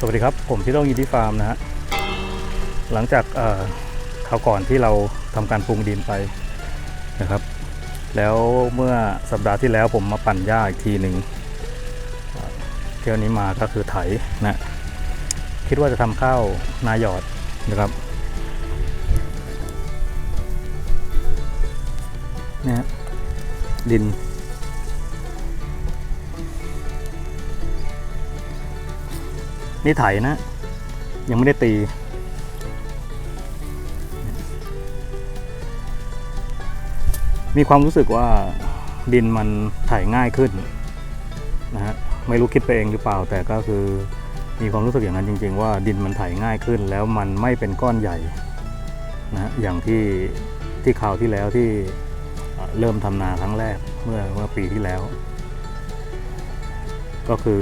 สวัสดีครับ ผมที่ต้องยินที่ฟาร์มนะฮะหลังจากเอ่อคราวก่อนที่เราทำการปรุงดินไปนะครับ แล้วเมื่อสัปดาห์ที่แล้วผมมาปั่นหญ้าอีกทีหนึ่งเที่ยวนี้มาก็คือไถนะคิดว่าจะทำข้าวนาหยอดนะครับเนี่ยดิน นี่ไถนะ ยังไม่ได้ตี มีความรู้สึกว่าดินมันไถง่ายขึ้นนะฮะไม่รู้คิดไปเองหรือเปล่า แต่ก็คือมีความรู้สึกอย่างนั้นจริง ๆ ว่าดินมันไถง่ายขึ้น แล้วมันไม่เป็นก้อนใหญ่นะฮะอย่างที่ที่คราวที่แล้วที่เอ่อเริ่มทำนาครั้งแรกเมื่อเมื่อปีที่แล้ว ก็คือ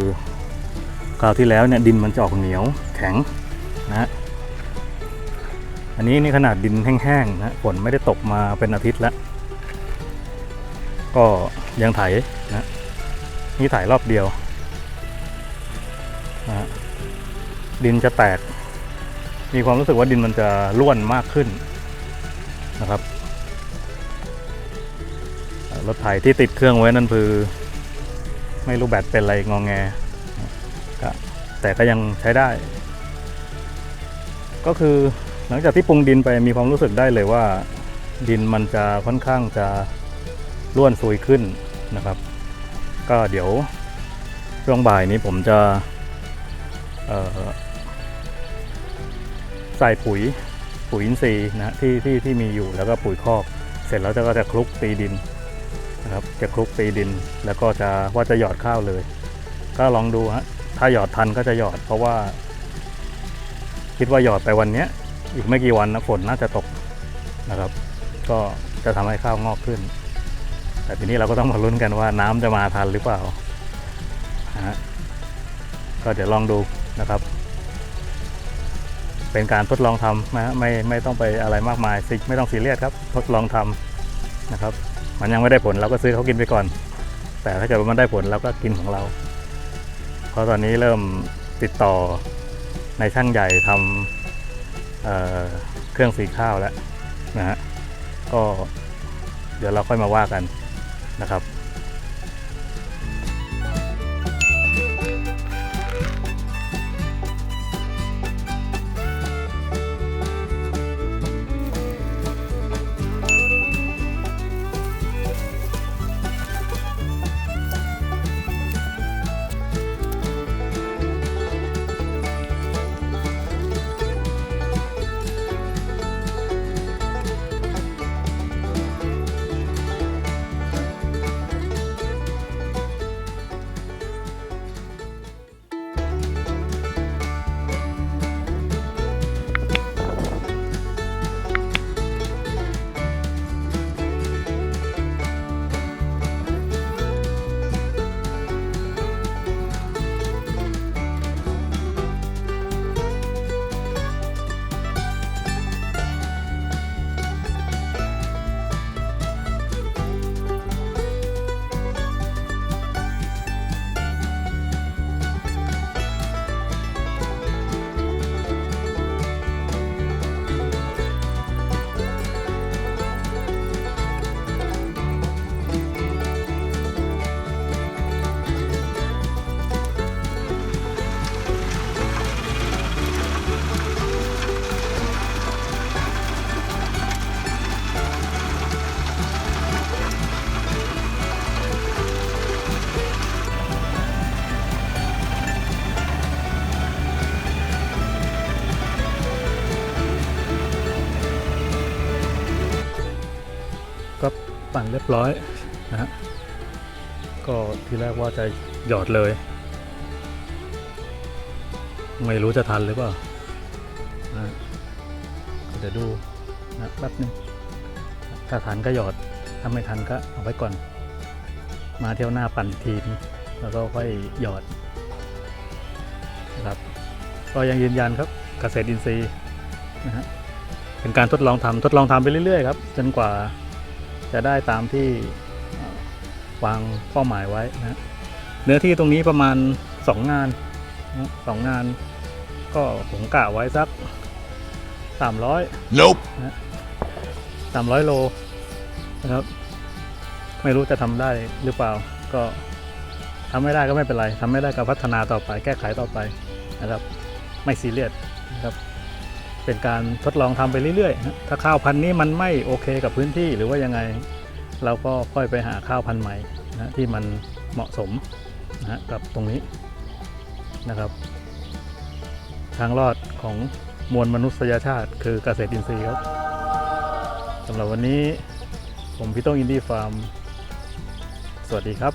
คราวที่แล้วเนี่ยดินมันจะออกเหนียวแข็งนะอันนี้นี่ขนาดดินแห้งๆนะฝนไม่ได้ตกมาเป็นอาทิตย์แล้ว ก็ยังไถนะนี่ไถรอบเดียวนะดินจะแตก มีความรู้สึกว่าดินมันจะร่วนมากขึ้นนะครับเอ่อรถไถที่ติดเครื่องไว้นั่นคือ ไม่รู้แบตเป็นอะไรงองแง แต่ก็ยังใช้ได้ ก็คือหลังจากที่ปรุงดินไปมีความรู้สึกได้เลยว่า ดินมันจะค่อนข้างจะร่วนซุยขึ้นนะครับ ก็เดี๋ยวช่วงบ่ายนี้ผมจะใส่ปุ๋ยปุ๋ยอินทรีย์นะที่ที่ที่มีอยู่แล้วก็ปุ๋ยคอก เสร็จแล้วจะก็จะคลุกตีดินนะครับจะคลุกตีดินแล้วก็จะว่าจะหยอดข้าวเลย ก็ลองดูฮะ ถ้าหยอดทันก็จะหยอด เพราะว่า คิดว่าหยอดไปวันนี้อีกไม่กี่วันนะฝนน่าจะตกนะครับ ก็จะทำให้ข้าวงอกขึ้น แต่ทีนี้เราก็ต้องมาลุ้นกันว่าน้ำจะมาทันหรือเปล่านะฮะก็เดี๋ยวลองดูนะครับ เป็นการทดลองทำนะฮะไม่ไม่ต้องไปอะไรมากมายสิไม่ต้องซีเรียสครับ ทดลองทำนะครับ มันยังไม่ได้ผลเราก็ซื้อเขากินไปก่อน แต่ถ้าเกิดมันได้ผลเราก็กินของเรา ราะตอนนี้เริ่มติดต่อในช่างใหญ่ทำเเครื่องสีข้าวแล้วนะฮะก็เดี๋ยวเราค่อยมาว่ากันนะครับ ปั่นเรียบร้อยนะฮะก็ทีแรกว่าจะหยอดเลย ไม่รู้จะทันหรือเปล่านะเดี๋ยวดูนะแป๊บนึงถ้าทันก็หยอดถ้าไม่ทันก็เอาไว้ก่อน มาเที่ยวหน้าปั่นทีนแล้วก็ค่อยหยอดนะครับก็ยังยืนยันครับเกษตรอินทรีย์นะฮะเป็นการทดลองทำทดลองทำไปเรื่อยๆครับจนกว่า จะได้ตามที่เอ่อวางเป้าหมายไว้นะฮะเนื้อที่ตรงนี้ประมาณ 2 งานนะสองงาน ก็ผมกะไว้สัก 300 Nope. 300 โลนะครับ ไม่รู้จะทำได้หรือเปล่า ก็ทำไม่ได้ก็ไม่เป็นไรทำไม่ได้ก็พัฒนาต่อไป แก้ไขต่อไปนะครับ ไม่ซีเรียสนะครับ เป็นการทดลองทำไปเรื่อยๆ ถ้าข้าวพันธุ์นี้มันไม่โอเคกับพื้นที่หรือว่ายังไง เราก็ค่อยไปหาข้าวพันธุ์ใหม่นะที่มันเหมาะสมนะกับตรงนี้นะครับ ทางรอดของมวลมนุษยชาติคือเกษตรอินทรีย์ครับสำหรับวันนี้ผมพี่ต้องอินดี้ฟาร์ม สวัสดีครับ